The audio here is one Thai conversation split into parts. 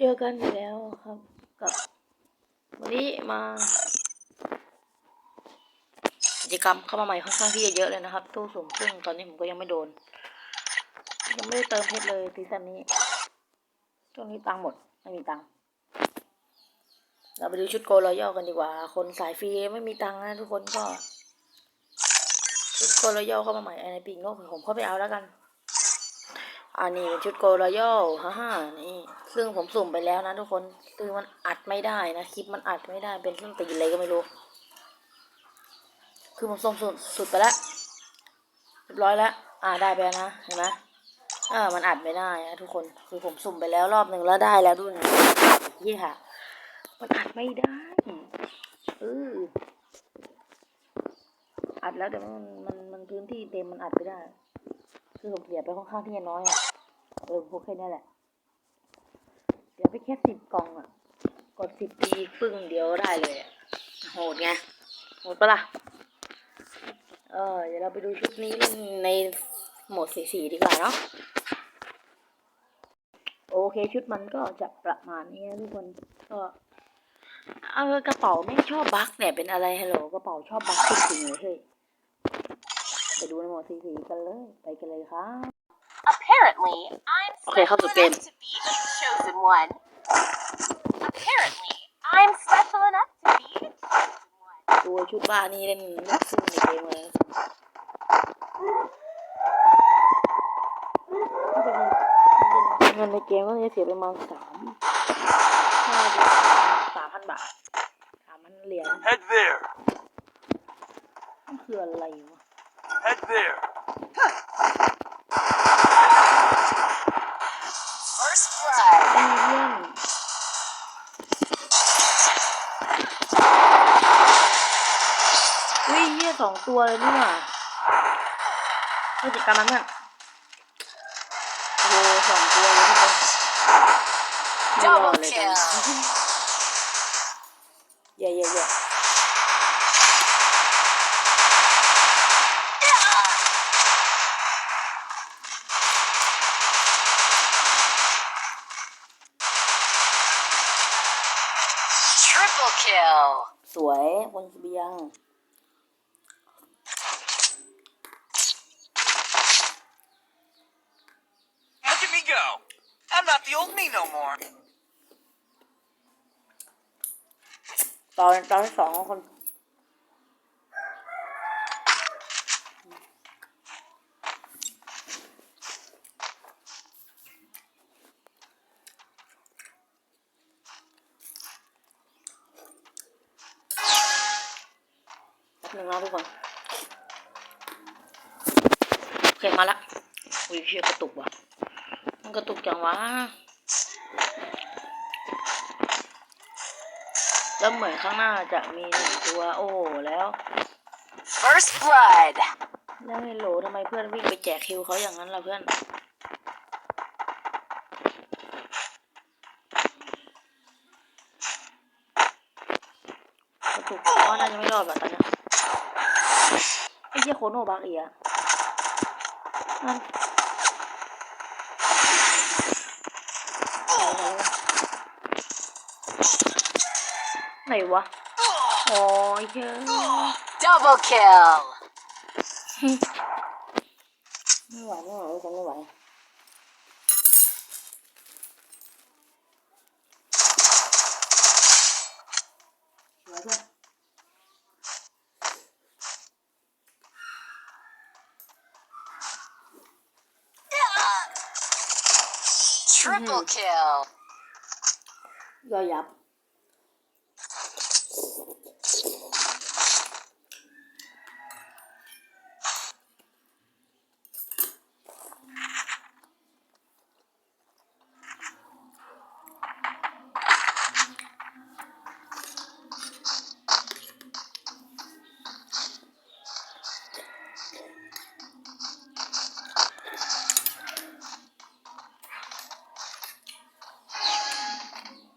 เจอกันอีกแล้วครับ กับวันนี้มากิจกรรมเข้ามาใหม่ค่อนข้างที่จะเยอะเลยนะครับ ตู้สุ่มซึ่งตอนนี้ผมก็ยังไม่โดน ยังไม่ได้เติมเพชรเลยซีซั่นนี้ช่วงนี้ตังค์หมดไม่มีตังค์เราไปดูชุดโกลอยัลกันดีกว่า คนสายฟรีไม่มีตังค์นะทุกคนก็ชุดโกลอยัลเข้ามาใหม่ในปีกนกผมเข้าไปเอาแล้วกัน อันนี้เป็นชุดโกลรอยัลฮ่าฮ่านี่ ซึ่งผมสุ่มไปแล้วนะทุกคน คือมันอัดไม่ได้นะ คลิปมันอัดไม่ได้ เป็นต้นตีอะไรก็ไม่รู้ คือผมส่งสุดสุดไปแล้วเรียบร้อยแล้ว อ่าได้ไปแล้วนะ เห็นไหมเออมันอัดไม่ได้นะทุกคน คือผมสุ่มไปแล้วรอบหนึ่งแล้วได้แล้วด้วยนะยี่ค่ะ มันอัดไม่ได้เอออัดแล้วแต่ว่ามันมันมันพื้นที่เต็มมันอัดไม่ได้ คือผมเสียไปค่อนข้างที่จะน้อยอะเออพวกแค่นี้แหละเดี๋ยวไปแค่สิบกล่องอะ กดสิบทีปึ้งเดียวได้เลยอะโหดไงโหดปะล่ะเออเดี๋ยวเราไปดูชุดนี้ในโหมดสีสีดีกว่าเนาะโอเคชุดมันก็จะประมาณนี้นะทุกคนก็เออกระเป๋าไม่งชอบบั๊กเนี่ยเป็นอะไรฮัลโหลกระเป๋าชอบบั๊กจริงๆเลยเฮ้ย ไปดูในโหมดสีสีกันเลย ไปกันเลยครับ Apparently, I'm Okay, how's special the game? enough to be the chosen one. Apparently, I'm special enough to be the chosen one. ตัวชุดบ้านี่เล่นเล่นซึ่งในเกมเลยถ้าเป็นเงินในเกมก็จะเสียประมาณสามห้าสามพันบาทสามพันเหรียญ Head there. มันคืออะไรวะ Head there. First blood. เอเลี่ยนอุ้ยเหี้ยสองตัวเลยนี่หว่าเฮ้ยจัดการมันเพื่อนโอ้โหสองตัวเลยทุกคนไม่รอดเลยกันเย่เย่ Triple kill. สวยคนเสบียง Look at me go. I'm not the old me no more. ตอนตอนที่สองคน แป๊บนึงนะทุกคนโอเคมาละอุ้ยเชี่ยกระตุกว่ะ มันกระตุกจังวะ แล้วเหมือนข้างหน้าจะมีหนึ่งตัว โอ้โหแล้ว First blood. แล้วเฮลโหลทำไมเพื่อนวิ่งไปแจกคิวเขาอย่างนั้นล่ะเพื่อนกระตุกว่าน่าจะไม่รอดว่ะตอนเนี้ ยี่โคโนบักอีกอะนั่นไหนวะอ๋อไอ้เยอะ Double kill. ไม่ไหวไม่ไหวฉันไม่ไหวสวยเพื่อน Triple kill. ย่อ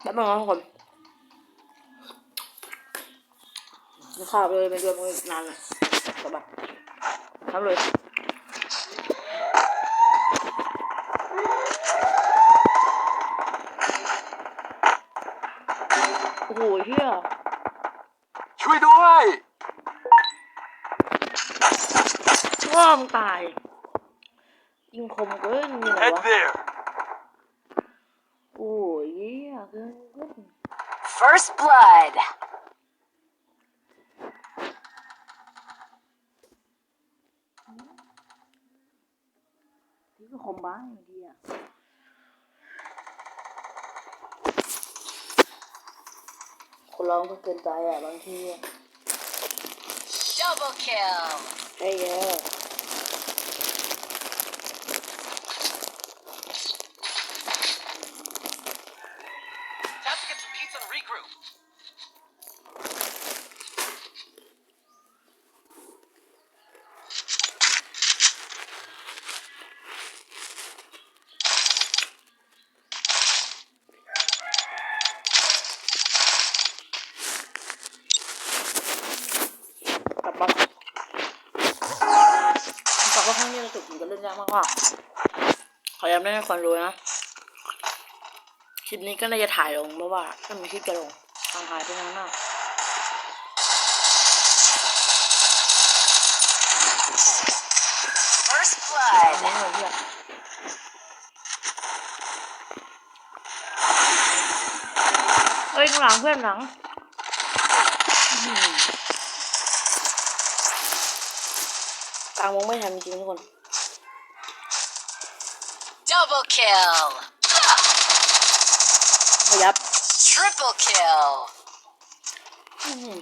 แล้วมันก็ทุกคนข้าบเลยไม่เดือดมึอนานเลยสบายทำเลยโอ้โหเฮียช่วยด้วยว่ามงตาย ยิงคมเกินอยู่ไหวะ คนร้องก็เกินใจอะบางทีอะ Double kill. ใช่แล้ว Time to get some pizza and regroup. กลับบ้านผมบอกว่าครั้งนี้เราจุดผมจะเล่นยากมากว่าขอย้ำให้คนรู้นะคลิปนี้ก็น่าจะถ่ายลงเพราะว่าถ้ามีคลิปจะลงทางหายไปนานมาก First อัน blood. นี้เพื่อนเอ้ยข้างหลังเพื่อนหลัง อื้อหือกลางวงไม่ทันจริงๆทุกคน Double kill. ไม่ยับ Triple kill. อื้อหือ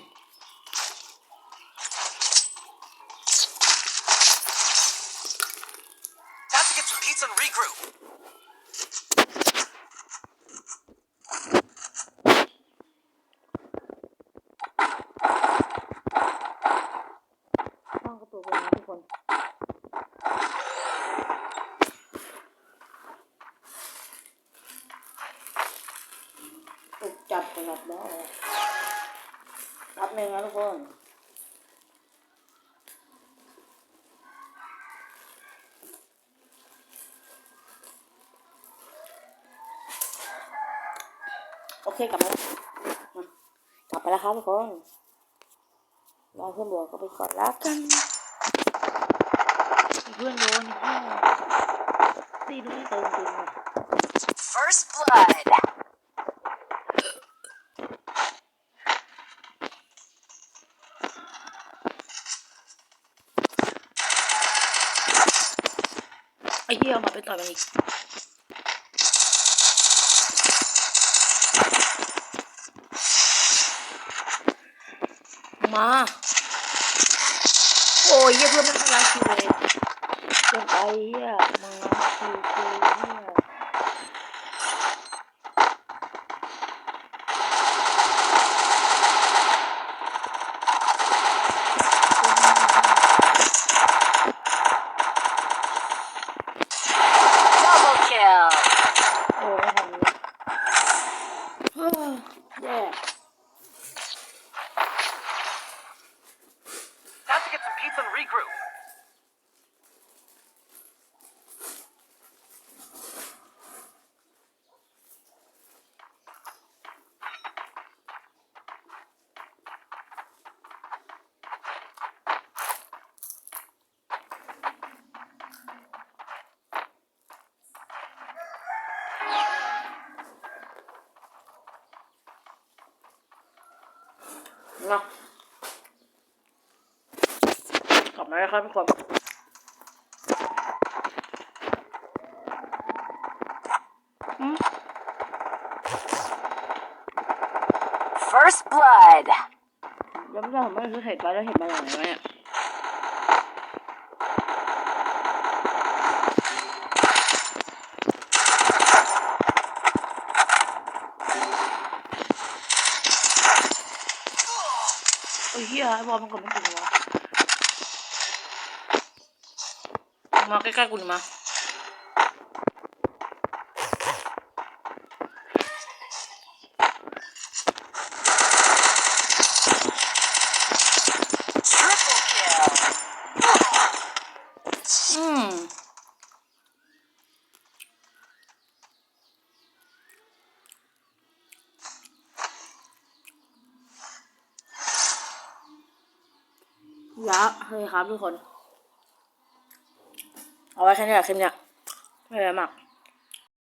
Time to get some pizza and regroup. ตั้งกระตุกเลยนะทุกคน ตุกจับสำหรับแล้วรับหนึ่งนะทุกคนโอเคกลับมาแล้วมากลับไปแล้วครับทุกคนรอเพื่อนบวกก็ไปก่อนแล้วกันเพื่อนโดนเพื่อนตีดูไม่เติมจริงว่ะ First blood. ไอ้เหี้ยเอามาไปอีกมา โอ้ยเยเพื่อนม่ทำลายคิวเลยเกินไปเหี้ยมึงร้า and regroup. เนาะกลับมาแล้วครับทุกคนอืม First blood. ยังไม่ได้ผมไม่รู้เห็ดไปแล้วเห็ดมาจากไหนวะเนี่ย โอ้ยเฮียไอ้บอลมันกดไม่ติดวะ มาใกล้ๆกูหน่อยมาอืมยะเฮ้ยครับทุกคน เอาไว้แค่นี้แหละคลิปเนี้ยไม่อะไรมาก